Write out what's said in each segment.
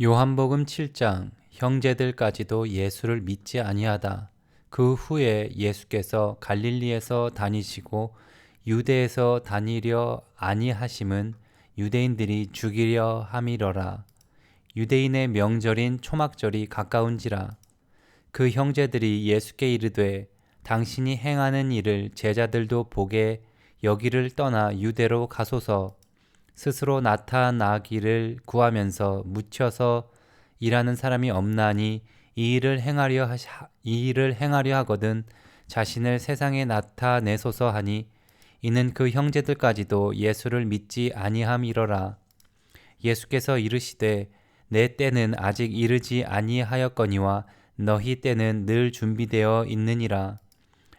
요한복음 7장 형제들까지도 예수를 믿지 아니하다. 그 후에 예수께서 갈릴리에서 다니시고 유대에서 다니려 아니하심은 유대인들이 죽이려 함이러라. 유대인의 명절인 초막절이 가까운지라. 그 형제들이 예수께 이르되 당신이 행하는 일을 제자들도 보게 여기를 떠나 유대로 가소서 스스로 나타나기를 구하면서 묻혀서 일하는 사람이 없나니 이 일을 행하려 하이 일을 행하려 하거든 자신을 세상에 나타내소서 하니 이는 그 형제들까지도 예수를 믿지 아니함이러라. 예수께서 이르시되 내 때는 아직 이르지 아니하였거니와 너희 때는 늘 준비되어 있느니라.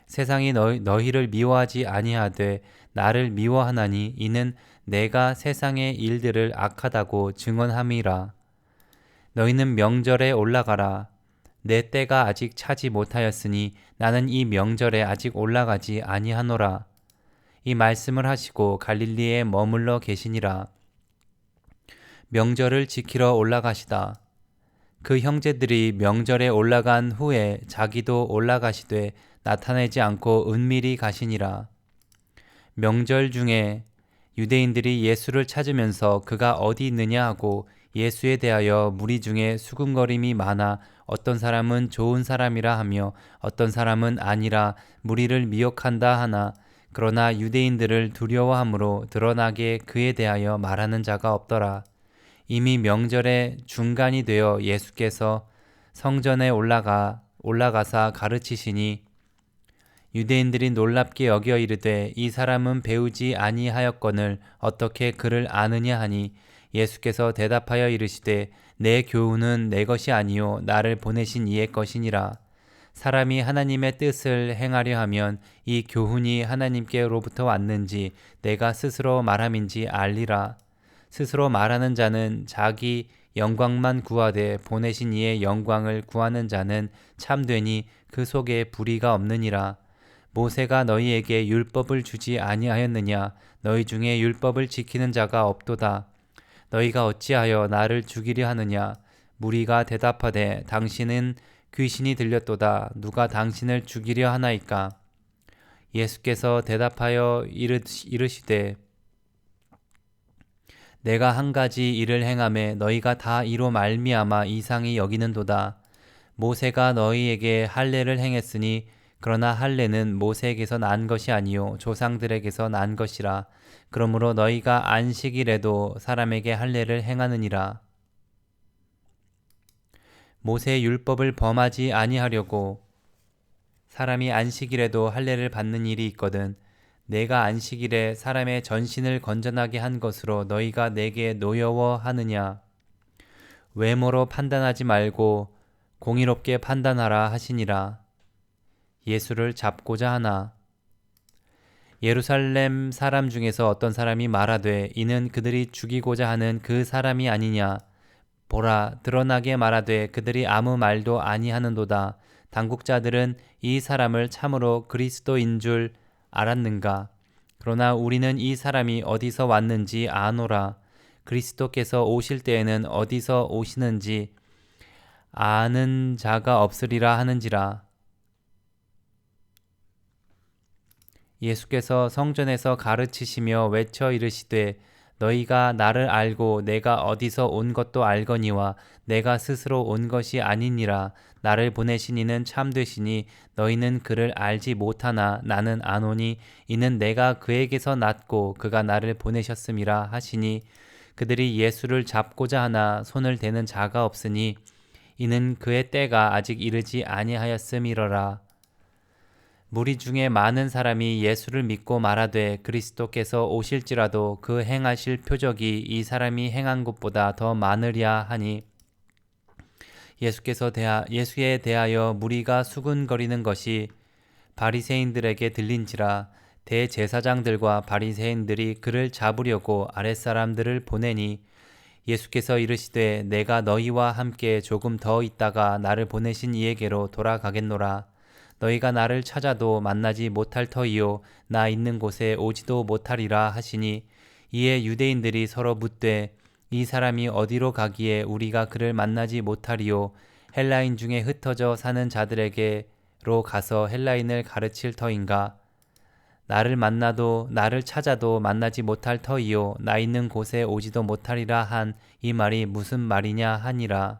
세상이 너희, 너희를 미워하지 아니하되 나를 미워하나니 이는 내가 세상의 일들을 악하다고 증언함이라. 너희는 명절에 올라가라. 내 때가 아직 차지 못하였으니 나는 이 명절에 아직 올라가지 아니하노라. 이 말씀을 하시고 갈릴리에 머물러 계시니라. 명절을 지키러 올라가시다. 그 형제들이 명절에 올라간 후에 자기도 올라가시되 나타내지 않고 은밀히 가시니라. 명절 중에 유대인들이 예수를 찾으면서 그가 어디 있느냐 하고 예수에 대하여 무리 중에 수군거림이 많아 어떤 사람은 좋은 사람이라 하며 어떤 사람은 아니라 무리를 미혹한다 하나 그러나 유대인들을 두려워함으로 드러나게 그에 대하여 말하는 자가 없더라. 이미 명절의 중간이 되어 예수께서 성전에 올라가 올라가사 가르치시니 유대인들이 놀랍게 여겨 이르되 이 사람은 배우지 아니하였거늘 어떻게 그를 아느냐 하니 예수께서 대답하여 이르시되 내 교훈은 내 것이 아니요 나를 보내신 이의 것이니라. 사람이 하나님의 뜻을 행하려 하면 이 교훈이 하나님께로부터 왔는지 내가 스스로 말함인지 알리라. 스스로 말하는 자는 자기 영광만 구하되 보내신 이의 영광을 구하는 자는 참되니 그 속에 불의가 없느니라 모세가 너희에게 율법을 주지 아니하였느냐? 너희 중에 율법을 지키는 자가 없도다. 너희가 어찌하여 나를 죽이려 하느냐? 무리가 대답하되 당신은 귀신이 들렸도다. 누가 당신을 죽이려 하나이까? 예수께서 대답하여 이르시되 내가 한 가지 일을 행함에 너희가 다 이로 말미암아 이상히 여기는도다. 모세가 너희에게 할례를 행했으니 그러나 할례는 모세에게서 난 것이 아니요 조상들에게서 난 것이라. 그러므로 너희가 안식일에도 사람에게 할례를 행하느니라. 모세 율법을 범하지 아니하려고 사람이 안식일에도 할례를 받는 일이 있거든 내가 안식일에 사람의 전신을 건전하게 한 것으로 너희가 내게 노여워하느냐? 외모로 판단하지 말고 공의롭게 판단하라 하시니라 예수를 잡고자 하나? 예루살렘 사람 중에서 어떤 사람이 말하되 이는 그들이 죽이고자 하는 그 사람이 아니냐? 보라 드러나게 말하되 그들이 아무 말도 아니하는도다. 당국자들은 이 사람을 참으로 그리스도인 줄 알았는가? 그러나 우리는 이 사람이 어디서 왔는지 아노라. 그리스도께서 오실 때에는 어디서 오시는지 아는 자가 없으리라 하는지라 예수께서 성전에서 가르치시며 외쳐 이르시되 너희가 나를 알고 내가 어디서 온 것도 알거니와 내가 스스로 온 것이 아니니라. 나를 보내신 이는 참되시니 너희는 그를 알지 못하나 나는 아노니 이는 내가 그에게서 났고 그가 나를 보내셨음이라 하시니 그들이 예수를 잡고자 하나 손을 대는 자가 없으니 이는 그의 때가 아직 이르지 아니하였음이러라 무리 중에 많은 사람이 예수를 믿고 말하되 그리스도께서 오실지라도 그 행하실 표적이 이 사람이 행한 것보다 더 많으랴 하니 예수께서 대하, 예수에 대하여 무리가 수군거리는 것이 바리새인들에게 들린지라 대제사장들과 바리새인들이 그를 잡으려고 아랫사람들을 보내니 예수께서 이르시되 내가 너희와 함께 조금 더 있다가 나를 보내신 이에게로 돌아가겠노라 너희가 나를 찾아도 만나지 못할 터이요. 나 있는 곳에 오지도 못하리라 하시니 이에 유대인들이 서로 묻되 이 사람이 어디로 가기에 우리가 그를 만나지 못하리요? 헬라인 중에 흩어져 사는 자들에게로 가서 헬라인을 가르칠 터인가? 나를 만나도 나를 찾아도 만나지 못할 터이요. 나 있는 곳에 오지도 못하리라 한 이 말이 무슨 말이냐 하니라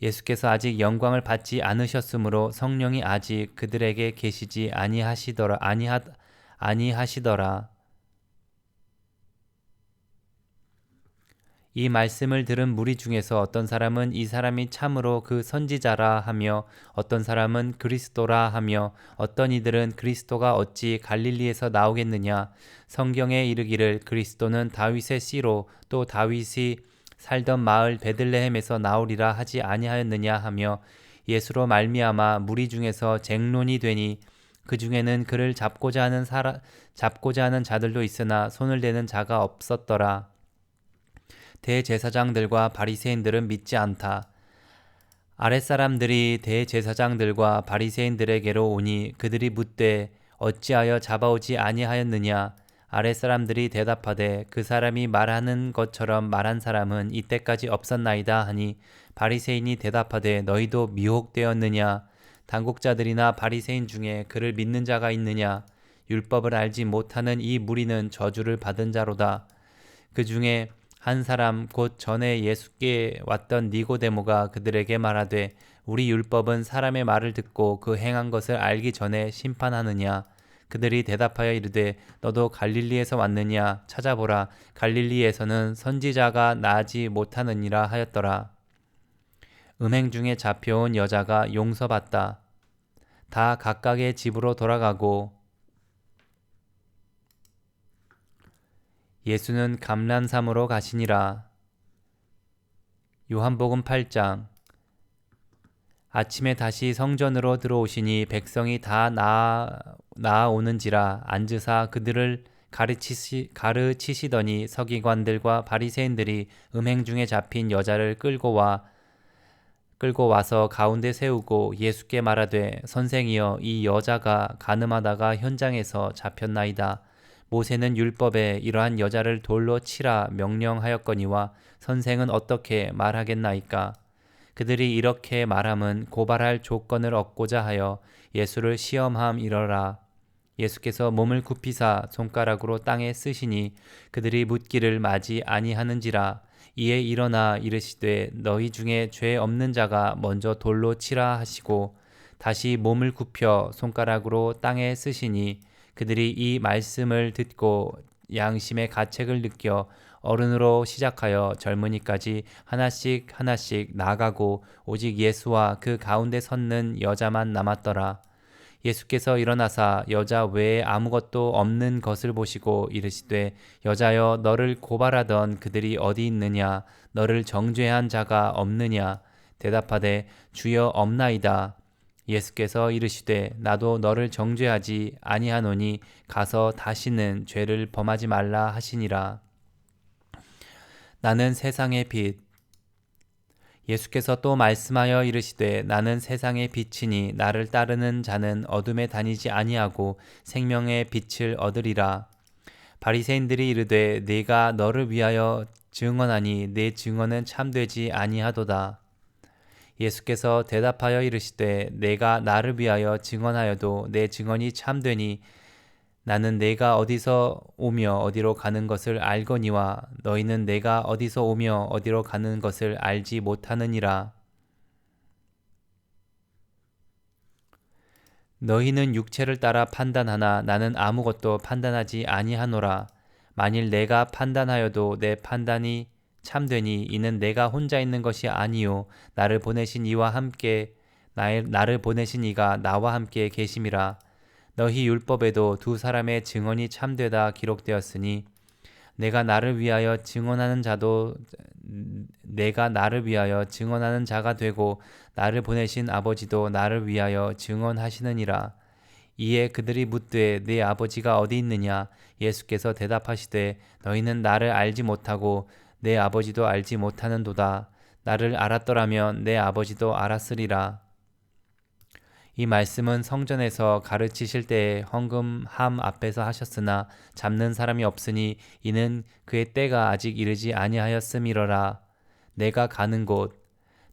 예수께서 아직 영광을 받지 않으셨으므로 성령이 아직 그들에게 계시지 아니하시더라 아니하 아니하시더라. 이 말씀을 들은 무리 중에서 어떤 사람은 이 사람이 참으로 그 선지자라 하며 어떤 사람은 그리스도라 하며 어떤 이들은 그리스도가 어찌 갈릴리에서 나오겠느냐? 성경에 이르기를 그리스도는 다윗의 씨로 또 다윗이 살던 마을 베들레헴에서 나오리라 하지 아니하였느냐 하며 예수로 말미암아 무리 중에서 쟁론이 되니 그 중에는 그를 잡고자 하는 사라, 잡고자 하는 자들도 있으나 손을 대는 자가 없었더라. 대제사장들과 바리새인들은 믿지 않다. 아랫사람들이 대제사장들과 바리새인들에게로 오니 그들이 묻되 어찌하여 잡아오지 아니하였느냐 아랫사람들이 대답하되 그 사람이 말하는 것처럼 말한 사람은 이때까지 없었나이다 하니 바리새인이 대답하되 너희도 미혹되었느냐? 당국자들이나 바리새인 중에 그를 믿는 자가 있느냐? 율법을 알지 못하는 이 무리는 저주를 받은 자로다. 그 중에 한 사람 곧 전에 예수께 왔던 니고데모가 그들에게 말하되 우리 율법은 사람의 말을 듣고 그 행한 것을 알기 전에 심판하느냐 그들이 대답하여 이르되 너도 갈릴리에서 왔느냐? 찾아보라. 갈릴리에서는 선지자가 나지 못하느니라 하였더라. 음행 중에 잡혀온 여자가 용서받다. 다 각각의 집으로 돌아가고 예수는 감란삼으로 가시니라. 요한복음 8장. 아침에 다시 성전으로 들어오시니 백성이 다 나아, 나아오는지라 앉으사 그들을 가르치시, 가르치시더니 서기관들과 바리새인들이 음행 중에 잡힌 여자를 끌고 와 끌고 와서 가운데 세우고 예수께 말하되 선생이여 이 여자가 가늠하다가 현장에서 잡혔나이다. 모세는 율법에 이러한 여자를 돌로 치라 명령하였거니와 선생은 어떻게 말하겠나이까? 그들이 이렇게 말함은 고발할 조건을 얻고자 하여 예수를 시험함 이러라. 예수께서 몸을 굽히사 손가락으로 땅에 쓰시니 그들이 묻기를 맞이 아니하는지라 이에 일어나 이르시되 너희 중에 죄 없는 자가 먼저 돌로 치라 하시고 다시 몸을 굽혀 손가락으로 땅에 쓰시니 그들이 이 말씀을 듣고 양심의 가책을 느껴 어른으로 시작하여 젊은이까지 하나씩 하나씩 나가고 오직 예수와 그 가운데 섰는 여자만 남았더라. 예수께서 일어나사 여자 외에 아무것도 없는 것을 보시고 이르시되 여자여 너를 고발하던 그들이 어디 있느냐 너를 정죄한 자가 없느냐 대답하되 주여 없나이다 예수께서 이르시되 나도 너를 정죄하지 아니하노니 가서 다시는 죄를 범하지 말라 하시니라. 나는 세상의 빛. 예수께서 또 말씀하여 이르시되 나는 세상의 빛이니 나를 따르는 자는 어둠에 다니지 아니하고 생명의 빛을 얻으리라. 바리새인들이 이르되 내가 너를 위하여 증언하니 내 증언은 참되지 아니하도다. 예수께서 대답하여 이르시되 내가 나를 위하여 증언하여도 내 증언이 참되니 나는 내가 어디서 오며 어디로 가는 것을 알거니와 너희는 내가 어디서 오며 어디로 가는 것을 알지 못하느니라. 너희는 육체를 따라 판단하나 나는 아무것도 판단하지 아니하노라. 만일 내가 판단하여도 내 판단이 참되니 이는 내가 혼자 있는 것이 아니요 나를 보내신 이와 함께 나를 보내신 이가 나와 함께 계심이라 너희 율법에도 두 사람의 증언이 참되다 기록되었으니 내가 나를 위하여 증언하는 자도 내가 나를 위하여 증언하는 자가 되고 나를 보내신 아버지도 나를 위하여 증언하시느니라. 이에 그들이 묻되 네 아버지가 어디 있느냐? 예수께서 대답하시되 너희는 나를 알지 못하고 내 아버지도 알지 못하는도다. 나를 알았더라면 내 아버지도 알았으리라 이 말씀은 성전에서 가르치실 때에 헌금함 앞에서 하셨으나 잡는 사람이 없으니 이는 그의 때가 아직 이르지 아니하였음이러라. 내가 가는 곳.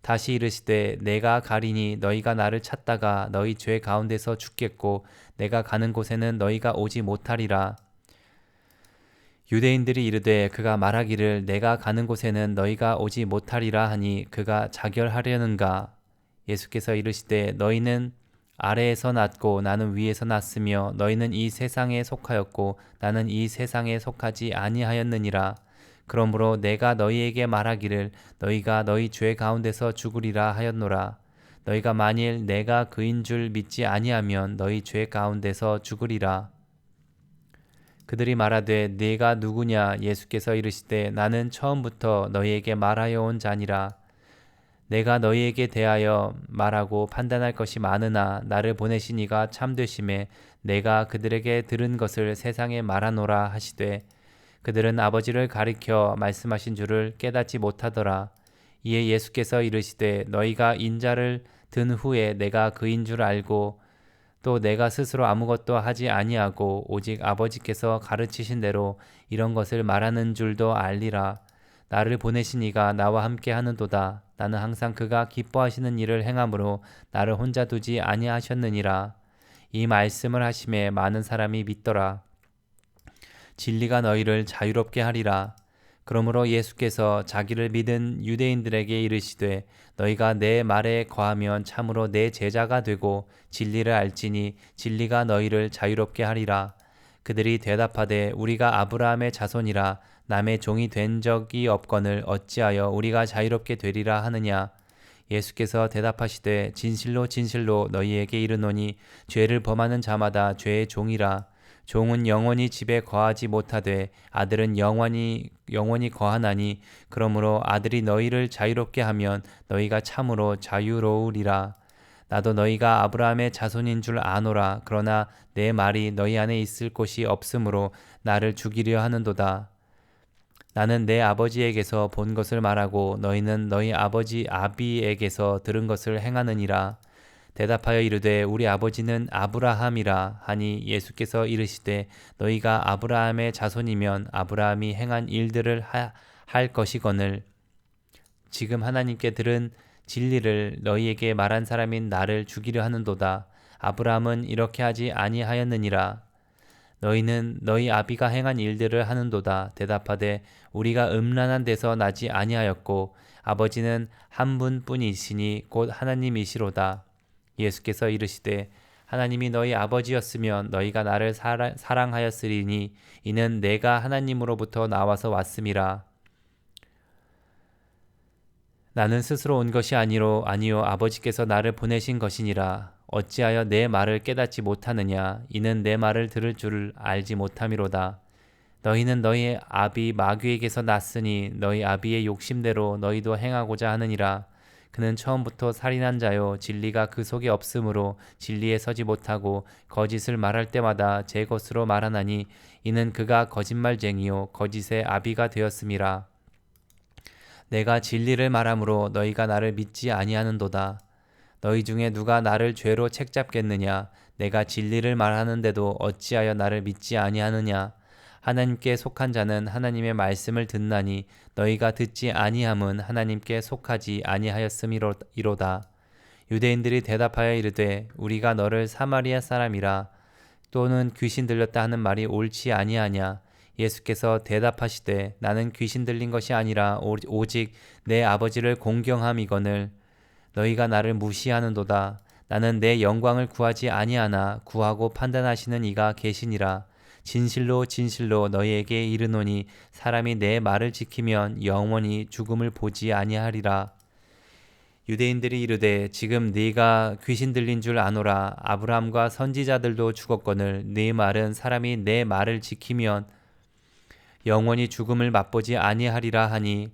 다시 이르시되 내가 가리니 너희가 나를 찾다가 너희 죄 가운데서 죽겠고 내가 가는 곳에는 너희가 오지 못하리라. 유대인들이 이르되 그가 말하기를 내가 가는 곳에는 너희가 오지 못하리라 하니 그가 자결하려는가? 예수께서 이르시되 너희는 아래에서 났고 나는 위에서 났으며 너희는 이 세상에 속하였고 나는 이 세상에 속하지 아니하였느니라 그러므로 내가 너희에게 말하기를 너희가 너희 죄 가운데서 죽으리라 하였노라. 너희가 만일 내가 그인 줄 믿지 아니하면 너희 죄 가운데서 죽으리라. 그들이 말하되 네가 누구냐 예수께서 이르시되 나는 처음부터 너희에게 말하여 온 자니라. 내가 너희에게 대하여 말하고 판단할 것이 많으나 나를 보내신 이가 참되심에 내가 그들에게 들은 것을 세상에 말하노라 하시되 그들은 아버지를 가리켜 말씀하신 줄을 깨닫지 못하더라. 이에 예수께서 이르시되 너희가 인자를 든 후에 내가 그인 줄 알고 또 내가 스스로 아무것도 하지 아니하고 오직 아버지께서 가르치신 대로 이런 것을 말하는 줄도 알리라. 나를 보내신 이가 나와 함께 하는도다. 나는 항상 그가 기뻐하시는 일을 행함으로 나를 혼자 두지 아니하셨느니라. 이 말씀을 하심에 많은 사람이 믿더라. 진리가 너희를 자유롭게 하리라. 그러므로 예수께서 자기를 믿은 유대인들에게 이르시되 너희가 내 말에 거하면 참으로 내 제자가 되고 진리를 알지니 진리가 너희를 자유롭게 하리라. 그들이 대답하되 우리가 아브라함의 자손이라 남의 종이 된 적이 없거늘 어찌하여 우리가 자유롭게 되리라 하느냐. 예수께서 대답하시되 진실로 진실로 너희에게 이르노니 죄를 범하는 자마다 죄의 종이라. 종은 영원히 집에 거하지 못하되 아들은 영원히 영원히 거하나니 그러므로 아들이 너희를 자유롭게 하면 너희가 참으로 자유로우리라 나도 너희가 아브라함의 자손인 줄 아노라. 그러나 내 말이 너희 안에 있을 곳이 없으므로 나를 죽이려 하는도다. 나는 내 아버지에게서 본 것을 말하고 너희는 너희 아버지 아비에게서 들은 것을 행하느니라. 대답하여 이르되 우리 아버지는 아브라함이라 하니 예수께서 이르시되 너희가 아브라함의 자손이면 아브라함이 행한 일들을 하, 할 것이거늘. 지금 하나님께 들은 진리를 너희에게 말한 사람인 나를 죽이려 하는도다. 아브라함은 이렇게 하지 아니하였느니라. 너희는 너희 아비가 행한 일들을 하는도다. 대답하되 우리가 음란한 데서 나지 아니하였고 아버지는 한 분뿐이시니 곧 하나님이시로다. 예수께서 이르시되 하나님이 너희 아버지였으면 너희가 나를 사랑, 하였으리니 이는 내가 하나님으로부터 나와서 왔음이라. 나는 스스로 온 것이 아니로 아니요 아버지께서 나를 보내신 것이니라. 어찌하여 내 말을 깨닫지 못하느냐? 이는 내 말을 들을 줄을 알지 못함이로다. 너희는 너희 아비 마귀에게서 났으니 너희 아비의 욕심대로 너희도 행하고자 하느니라. 그는 처음부터 살인한 자요 진리가 그 속에 없으므로 진리에 서지 못하고 거짓을 말할 때마다 제 것으로 말하나니 이는 그가 거짓말쟁이요 거짓의 아비가 되었음이라 내가 진리를 말함으로 너희가 나를 믿지 아니하는도다. 너희 중에 누가 나를 죄로 책잡겠느냐? 내가 진리를 말하는데도 어찌하여 나를 믿지 아니하느냐? 하나님께 속한 자는 하나님의 말씀을 듣나니 너희가 듣지 아니함은 하나님께 속하지 아니하였음이로다. 유대인들이 대답하여 이르되 우리가 너를 사마리아 사람이라 또는 귀신 들렸다 하는 말이 옳지 아니하냐 예수께서 대답하시되 나는 귀신 들린 것이 아니라 오직 내 아버지를 공경함이거늘. 너희가 나를 무시하는도다. 나는 내 영광을 구하지 아니하나 구하고 판단하시는 이가 계시니라. 진실로 진실로 너희에게 이르노니 사람이 내 말을 지키면 영원히 죽음을 보지 아니하리라. 유대인들이 이르되 지금 네가 귀신 들린 줄 아노라. 아브라함과 선지자들도 죽었거늘 네 말은 사람이 내 말을 지키면 영원히 죽음을 맛보지 아니하리라 하니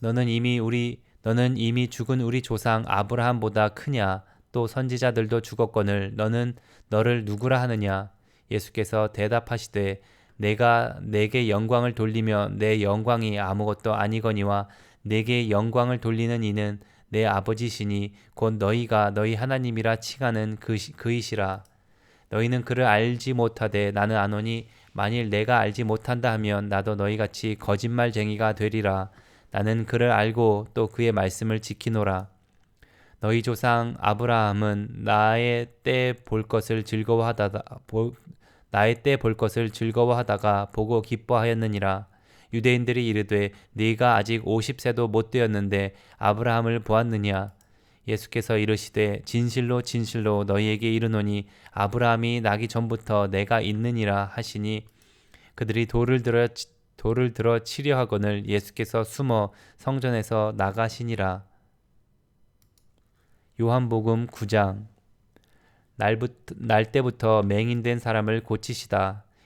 너는 이미 우리 너는 이미 죽은 우리 조상 아브라함보다 크냐? 또 선지자들도 죽었거늘 너는 너를 누구라 하느냐? 예수께서 대답하시되 내가 내게 영광을 돌리며 내 영광이 아무것도 아니거니와 내게 영광을 돌리는 이는 내 아버지시니 곧 너희가 너희 하나님이라 칭하는 그, 그이시라. 너희는 그를 알지 못하되 나는 아노니 만일 내가 알지 못한다 하면 나도 너희 같이 거짓말쟁이가 되리라. 나는 그를 알고 또 그의 말씀을 지키노라. 너희 조상 아브라함은 나의 때 볼 것을 즐거워하다 나의 때 볼 것을 즐거워하다가 보고 기뻐하였느니라. 유대인들이 이르되 네가 아직 50세도 못 되었는데 아브라함을 보았느냐 예수께서 이르시되 진실로 진실로 너희에게 이르노니 아브라함이 나기 전부터 내가 있느니라 하시니 그들이 돌을 들어 돌을 들어 치려 하거늘 예수께서 숨어 성전에서 나가시니라. 요한복음 9장. 날부터, 날 때부터 맹인된 사람을 고치시다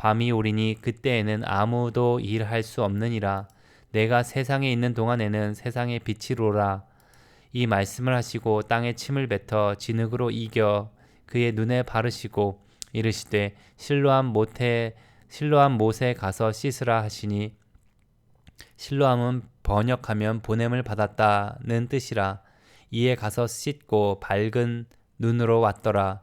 밤이 오리니 그때에는 아무도 일할 수 없느니라. 내가 세상에 있는 동안에는 세상의 빛이로라. 이 말씀을 하시고 땅에 침을 뱉어 진흙으로 이겨 그의 눈에 바르시고 이르시되 실로암 못에 실로암 못에 가서 씻으라 하시니 실로암은 번역하면 보냄을 받았다는 뜻이라 이에 가서 씻고 밝은 눈으로 왔더라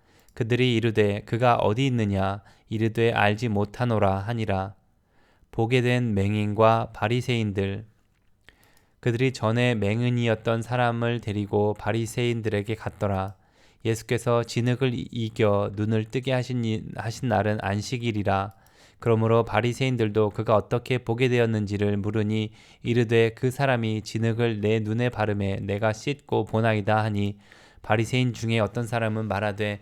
그들이 이르되 그가 어디 있느냐? 이르되 알지 못하노라 하니라. 보게 된 맹인과 바리새인들. 그들이 전에 맹인이었던 사람을 데리고 바리새인들에게 갔더라. 예수께서 진흙을 이겨 눈을 뜨게 하신, 하신 날은 안식일이라. 그러므로 바리새인들도 그가 어떻게 보게 되었는지를 물으니 이르되 그 사람이 진흙을 내 눈에 바르매 내가 씻고 보나이다 하니 바리새인 중에 어떤 사람은 말하되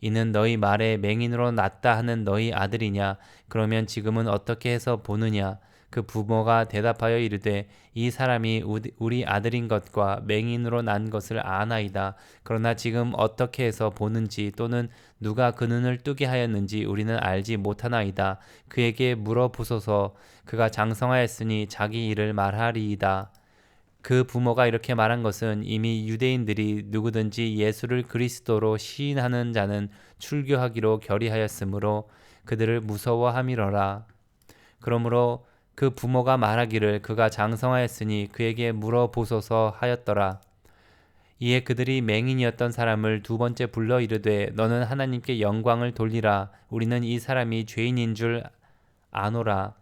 이는 너희 말에 맹인으로 낳다 하는 너희 아들이냐? 그러면 지금은 어떻게 해서 보느냐? 그 부모가 대답하여 이르되 이 사람이 우리 아들인 것과 맹인으로 난 것을 아나이다. 그러나 지금 어떻게 해서 보는지 또는 누가 그 눈을 뜨게 하였는지 우리는 알지 못하나이다. 그에게 물어보소서 그가 장성하였으니 자기 일을 말하리이다. 그 부모가 이렇게 말한 것은 이미 유대인들이 누구든지 예수를 그리스도로 시인하는 자는 출교하기로 결의하였으므로 그들을 무서워함이러라. 그러므로 그 부모가 말하기를 그가 장성하였으니 그에게 물어보소서 하였더라. 이에 그들이 맹인이었던 사람을 두 번째 불러 이르되 너는 하나님께 영광을 돌리라 우리는 이 사람이 죄인인 줄 아노라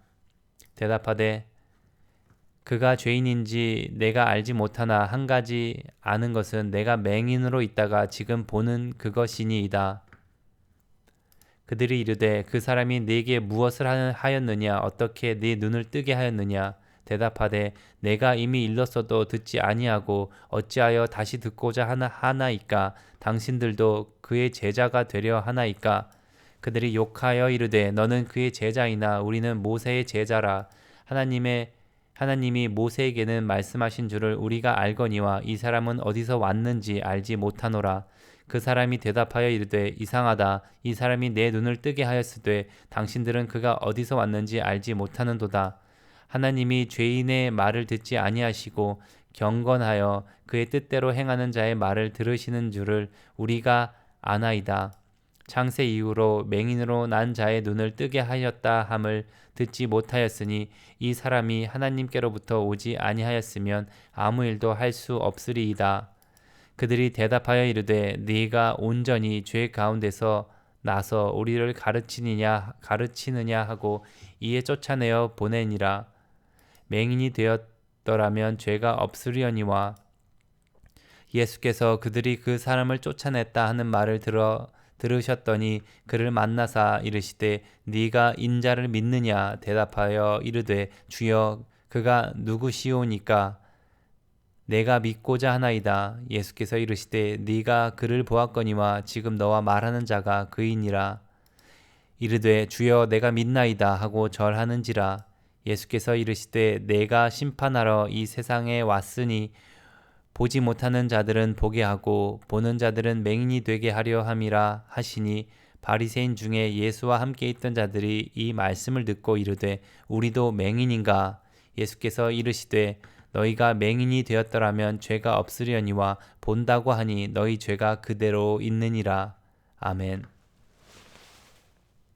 대답하되 그가 죄인인지 내가 알지 못하나 한 가지 아는 것은 내가 맹인으로 있다가 지금 보는 그것이니이다. 그들이 이르되 그 사람이 네게 무엇을 하였느냐? 어떻게 네 눈을 뜨게 하였느냐? 대답하되 내가 이미 일렀어도 듣지 아니하고 어찌하여 다시 듣고자 하나 하나이까? 당신들도 그의 제자가 되려 하나이까? 그들이 욕하여 이르되 너는 그의 제자이나 우리는 모세의 제자라. 하나님의 하나님이 모세에게는 말씀하신 줄을 우리가 알거니와 이 사람은 어디서 왔는지 알지 못하노라. 그 사람이 대답하여 이르되 이상하다. 이 사람이 내 눈을 뜨게 하였으되 당신들은 그가 어디서 왔는지 알지 못하는도다. 하나님이 죄인의 말을 듣지 아니하시고 경건하여 그의 뜻대로 행하는 자의 말을 들으시는 줄을 우리가 아나이다 창세 이후로 맹인으로 난 자의 눈을 뜨게 하였다 함을 듣지 못하였으니 이 사람이 하나님께로부터 오지 아니하였으면 아무 일도 할 수 없으리이다. 그들이 대답하여 이르되 네가 온전히 죄 가운데서 나서 우리를 가르치느냐 가르치느냐 하고 이에 쫓아내어 보내니라. 맹인이 되었더라면 죄가 없으려니와 예수께서 그들이 그 사람을 쫓아냈다 하는 말을 들어 들으셨더니 그를 만나사 이르시되 네가 인자를 믿느냐? 대답하여 이르되 주여 그가 누구시오니까? 내가 믿고자 하나이다. 예수께서 이르시되 네가 그를 보았거니와 지금 너와 말하는 자가 그이니라. 이르되 주여 내가 믿나이다 하고 절하는지라. 예수께서 이르시되 내가 심판하러 이 세상에 왔으니 보지 못하는 자들은 보게 하고 보는 자들은 맹인이 되게 하려 함이라 하시니 바리새인 중에 예수와 함께 있던 자들이 이 말씀을 듣고 이르되 우리도 맹인인가? 예수께서 이르시되 너희가 맹인이 되었더라면 죄가 없으려니와 본다고 하니 너희 죄가 그대로 있느니라. 아멘